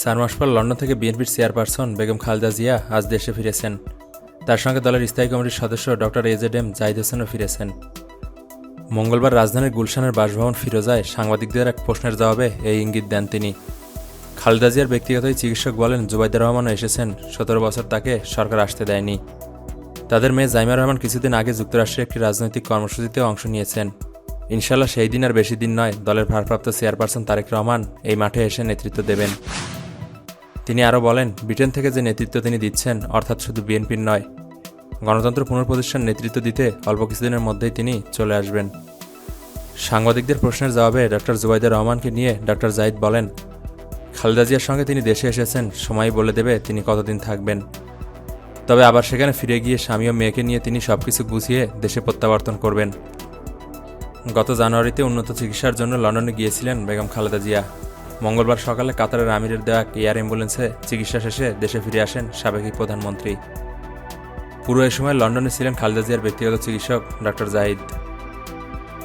চার মাস পর লন্ডন থেকে বিএনপির চেয়ারপারসন বেগম খালেদা জিয়া আজ দেশে ফিরেছেন। তার সঙ্গে দলের স্থায়ী কমিটির সদস্য doctor A Z M Zahid হোসেনও ফিরেছেন। মঙ্গলবার রাজধানীর গুলশানের বাসভবন ফিরোজায় সাংবাদিকদের এক প্রশ্নের জবাবে এই ইঙ্গিত দেন তিনি। খালেদা জিয়ার ব্যক্তিগত চিকিৎসক বলেন জুবাইদুর রহমানও এসেছেন, সতেরো বছর তাকে সরকার আসতে দেয়নি। তাদের মেয়ে জাইমা রহমান কিছুদিন আগে যুক্তরাষ্ট্রে একটি রাজনৈতিক কর্মসূচিতে অংশ নিয়েছেন। ইনশাল্লাহ সেই দিন আর বেশি দিন নয়, দলের ভারপ্রাপ্ত চেয়ারপারসন তারেক রহমান এই মাঠে এসে নেতৃত্ব দেবেন। তিনি আরও বলেন, ব্রিটেন থেকে যে নেতৃত্ব তিনি দিচ্ছেন, অর্থাৎ শুধু বিএনপির নয়, গণতন্ত্র পুনঃপ্রতিষ্ঠার নেতৃত্ব দিতে অল্প কিছুদিনের মধ্যেই তিনি চলে আসবেন। সাংবাদিকদের প্রশ্নের জবাবে ডক্টর জুবাইদুর রহমানকে নিয়ে ডক্টর জাহিদ বলেন, খালেদা জিয়ার সঙ্গে তিনি দেশে এসেছেন সময় বলে দেবে তিনি কতদিন থাকবেন। তবে আবার সেখানে ফিরে গিয়ে স্বামী ও মেয়েকে নিয়ে তিনি সবকিছু গুছিয়ে দেশে প্রত্যাবর্তন করবেন। গত জানুয়ারিতে উন্নত চিকিৎসার জন্য লন্ডনে গিয়েছিলেন বেগম খালেদা জিয়া। মঙ্গলবার সকালে কাতারের আমিরের দেওয়া এয়ার অ্যাম্বুলেন্সে চিকিৎসা শেষে দেশে ফিরে আসেন সাবেক প্রধানমন্ত্রী। পুরো এ সময় লন্ডনে ছিলেন খালেদা জিয়ার ব্যক্তিগত চিকিৎসক ডক্টর জাহিদ